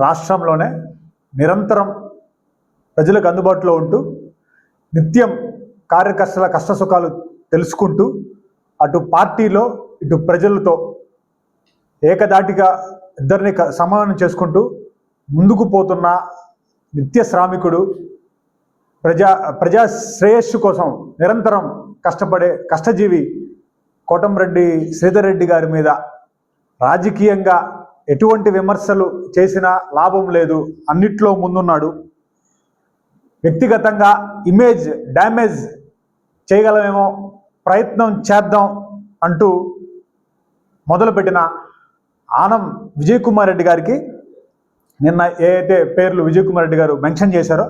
రాష్ట్రంలోనే నిరంతరం ప్రజలకు అందుబాటులో ఉంటూ నిత్యం కార్యకర్తల కష్టసుఖాలు తెలుసుకుంటూ అటు పార్టీలో ఇటు ప్రజలతో ఏకదాటిగా ఇద్దరిని క- సమానం చేసుకుంటూ ముందుకు పోతున్న నిత్య శ్రామికుడు ప్రజా ప్రజా శ్రేయస్సు కోసం నిరంతరం కష్టపడే కష్టజీవి కోటంరెడ్డి శ్రీధర్ రెడ్డి గారి మీద రాజకీయంగా ఎటువంటి విమర్శలు చేసినా లాభం లేదు. అన్నిట్లో ముందున్నాడు. వ్యక్తిగతంగా ఇమేజ్ డ్యామేజ్ చేయగలమేమో ప్రయత్నం చేద్దాం అంటూ మొదలుపెట్టిన ఆనం విజయ్ కుమార్ రెడ్డి గారికి నిన్న ఏ అయితే పేర్లు విజయ్ కుమార్ రెడ్డి గారు మెన్షన్ చేశారో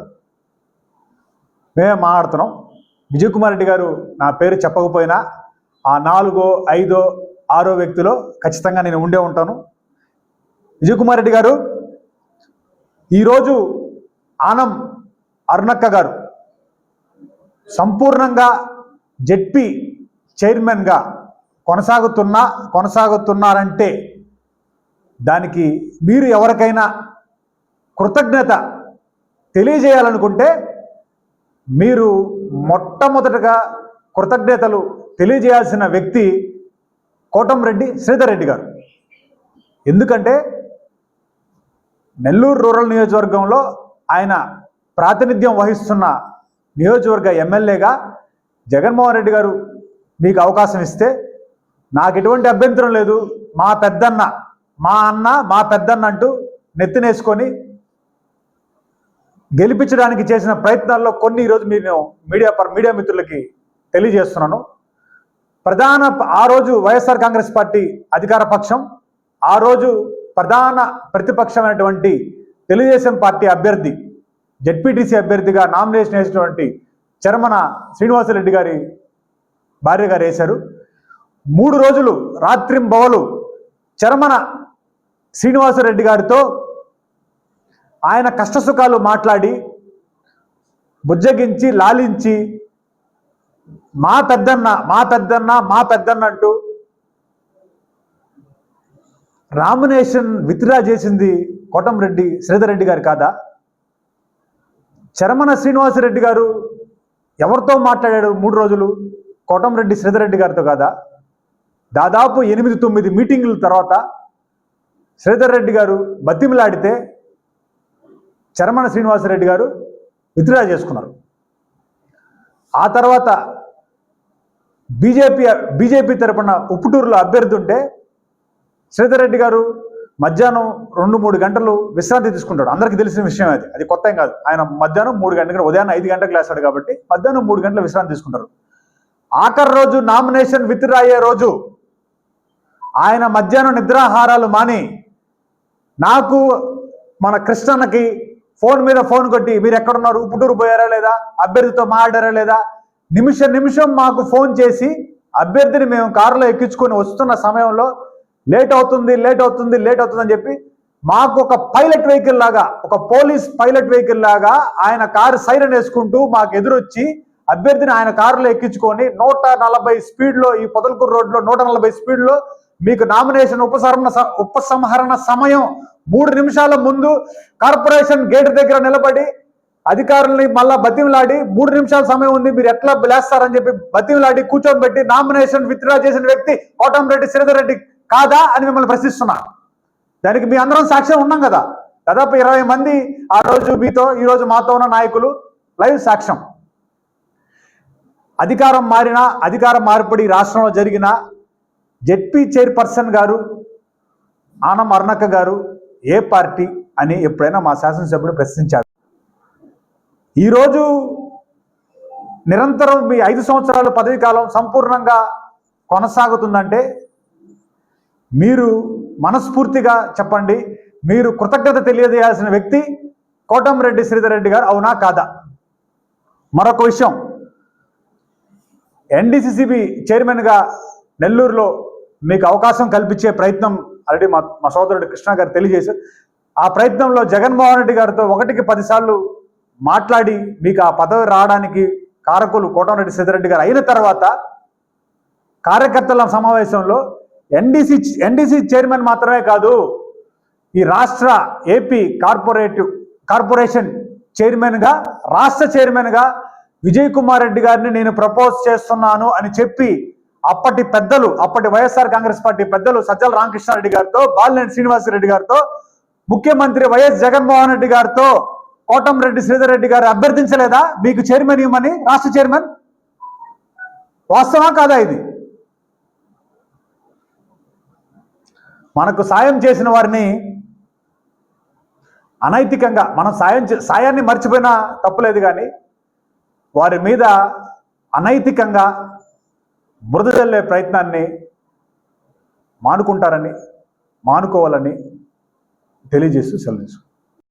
మేమే మాట్లాడుతున్నాం. విజయ్ కుమార్ రెడ్డి గారు నా పేరు చెప్పకపోయినా ఆ నాలుగో ఐదో ఆరో వ్యక్తిలో ఖచ్చితంగా నేను ఉండే ఉంటాను. విజయ్ కుమార్ రెడ్డి గారు ఈరోజు ఆనం అరుణక్క గారు సంపూర్ణంగా జెడ్పీ చైర్మన్గా కొనసాగుతున్నా కొనసాగుతున్నారంటే దానికి మీరు ఎవరికైనా కృతజ్ఞత తెలియజేయాలనుకుంటే మీరు మొట్టమొదటగా కృతజ్ఞతలు తెలియజేయాల్సిన వ్యక్తి కోటంరెడ్డి శ్రీధర్ రెడ్డి గారు. ఎందుకంటే నెల్లూరు రూరల్ నియోజకవర్గంలో ఆయన ప్రాతినిధ్యం వహిస్తున్న నియోజకవర్గ ఎమ్మెల్యేగా జగన్మోహన్ రెడ్డి గారు మీకు అవకాశం ఇస్తే నాకు ఎటువంటి అభ్యంతరం లేదు. మా పెద్దన్న మా అన్న మా పెద్దన్న అంటూ నెత్తినేసుకొని గెలిపించడానికి చేసిన ప్రయత్నాల్లో కొన్ని ఈరోజు మీరు మీడియా పర్ మీడియా మిత్రులకి తెలియజేస్తున్నాను. ప్రధాన ఆ రోజు వైఎస్ఆర్ కాంగ్రెస్ పార్టీ అధికార పక్షం ఆ రోజు ప్రధాన ప్రతిపక్షమైనటువంటి తెలుగుదేశం పార్టీ అభ్యర్థి జెడ్పీటీసీ అభ్యర్థిగా నామినేషన్ వేసినటువంటి చర్మన శ్రీనివాసరెడ్డి గారి భార్య గారు వేశారు మూడు రోజులు రాత్రింబవలు చర్మన శ్రీనివాసరెడ్డి గారితో ఆయన కష్టసుఖాలు మాట్లాడి బుజ్జగించి లాలించి మా పెద్దన్న మా పెద్దన్న మా పెద్దన్న అంటూ రామినేషన్ విత్డ్రా చేసింది కోటంరెడ్డి శ్రీధర్ రెడ్డి గారు కాదా? చరమణ శ్రీనివాసరెడ్డి గారు ఎవరితో మాట్లాడాడు మూడు రోజులు? కోటంరెడ్డి శ్రీధర్ రెడ్డి గారితో కాదా? దాదాపు ఎనిమిది తొమ్మిది మీటింగుల తర్వాత శ్రీధర్ రెడ్డి గారు బతిమిలాడితే చరమణ శ్రీనివాసరెడ్డి గారు విత్డ్రా చేసుకున్నారు. ఆ తర్వాత బీజేపీ బీజేపీ తరపున ఉప్పుటూరులో అభ్యర్థి ఉంటే శ్రీధర్ రెడ్డి గారు మధ్యాహ్నం రెండు మూడు గంటలు విశ్రాంతి తీసుకుంటాడు. అందరికీ తెలిసిన విషయం అది. అది కొత్త ఏం కాదు. ఆయన మధ్యాహ్నం మూడు గంటలకు ఉదయాన్నే ఐదు గంటలకు లేస్తాడు కాబట్టి మధ్యాహ్నం మూడు గంటలు విశ్రాంతి తీసుకుంటారు. ఆఖరి రోజు నామినేషన్ విత్డ్రా అయ్యే రోజు ఆయన మధ్యాహ్నం నిద్రాహారాలు మాని నాకు మన కృష్ణన్నకి ఫోన్ మీద ఫోన్ కొట్టి మీరు ఎక్కడున్నారు? పుట్టూరు పోయారా లేదా? అభ్యర్థితో మాట్లాడారా లేదా? నిమిషం నిమిషం మాకు ఫోన్ చేసి అభ్యర్థిని మేము కారులో ఎక్కించుకొని వస్తున్న సమయంలో లేట్ అవుతుంది లేట్ అవుతుంది లేట్ అవుతుంది అని చెప్పి మాకు ఒక పైలట్ వెహికల్ లాగా ఒక పోలీస్ పైలట్ వెహికల్ లాగా ఆయన కారు సైరన్ వేసుకుంటూ మాకు ఎదురొచ్చి అభ్యర్థిని ఆయన కారులో ఎక్కించుకొని నూట నలభై స్పీడ్లో ఈ పొదలకూరు రోడ్లో నూట నలభై స్పీడ్లో మీకు నామినేషన్ ఉపసంహరణ స- ఉపసంహరణ సమయం మూడు నిమిషాల ముందు కార్పొరేషన్ గేట్ దగ్గర నిలబడి అధికారుల్ని మళ్ళా బతిమిలాడి మూడు నిమిషాల సమయం ఉంది మీరు ఎట్లా లేస్తారని చెప్పి బతిమిలాడి కూర్చోబెట్టి నామినేషన్ విత్డ్రా చేసిన వ్యక్తి కోటంరెడ్డి శ్రీధర్ రెడ్డి కాదా అని మిమ్మల్ని ప్రశ్నిస్తున్నా. దానికి మీ అందరం సాక్ష్యం ఉన్నాం కదా. దాదాపు ఇరవై మంది ఆ రోజు మీతో ఈ రోజు మాతో ఉన్న నాయకులు లైవ్ సాక్ష్యం. అధికారం మారిన అధికారం మార్పిడి రాష్ట్రంలో జరిగిన జెడ్పీ చైర్పర్సన్ గారు ఆనం అరుణక్క గారు ఏ పార్టీ అని ఎప్పుడైనా మా శాసనసభ్యుడు ప్రశ్నించారు. ఈరోజు నిరంతరం మీ ఐదు సంవత్సరాల పదవి కాలం సంపూర్ణంగా కొనసాగుతుందంటే మీరు మనస్ఫూర్తిగా చెప్పండి మీరు కృతజ్ఞత తెలియజేయాల్సిన వ్యక్తి కోటంరెడ్డి శ్రీధర్ రెడ్డి గారు అవునా కాదా? మరొక విషయం ఎన్డీసీసీబీ చైర్మన్గా నెల్లూరులో మీకు అవకాశం కల్పించే ప్రయత్నం ఆల్రెడీ మా మా సోదరుడు కృష్ణ గారు తెలియజేశారు ఆ ప్రయత్నంలో జగన్మోహన్ రెడ్డి గారితో ఒకటికి పదిసార్లు మాట్లాడి మీకు ఆ పదవి రావడానికి కారకులు కోటంరెడ్డి సిద్ధిరెడ్డి గారు అయిన తర్వాత కార్యకర్తల సమావేశంలో ఎన్డీసీ ఎన్డీసీ చైర్మన్ మాత్రమే కాదు ఈ రాష్ట్ర ఏపీ కార్పొరేటివ్ కార్పొరేషన్ చైర్మన్గా రాష్ట్ర చైర్మన్గా విజయ్ కుమార్ రెడ్డి గారిని నేను ప్రపోజ్ చేస్తున్నాను అని చెప్పి అప్పటి పెద్దలు అప్పటి వైఎస్ఆర్ కాంగ్రెస్ పార్టీ పెద్దలు సజ్జల రామకృష్ణారెడ్డి గారితో బాలినేని శ్రీనివాసరెడ్డి గారితో ముఖ్యమంత్రి వైఎస్ జగన్మోహన్ రెడ్డి గారితో కోటంరెడ్డి శ్రీధర్ రెడ్డి గారు అభ్యర్థించలేదా? మీకు చైర్మన్ ఇవ్వమని? రాష్ట్ర చైర్మన్? వాస్తవా కాదా ఇది? మనకు సాయం చేసిన వారిని అనైతికంగా మనం సాయం చే- సాయాన్ని మర్చిపోయినా తప్పులేదు కానీ వారి మీద అనైతికంగా బురద చల్లే ప్రయత్నాన్ని మానుకుంటారని మానుకోవాలని తెలియజేస్తూ సెలవు తీసుకుంటాను.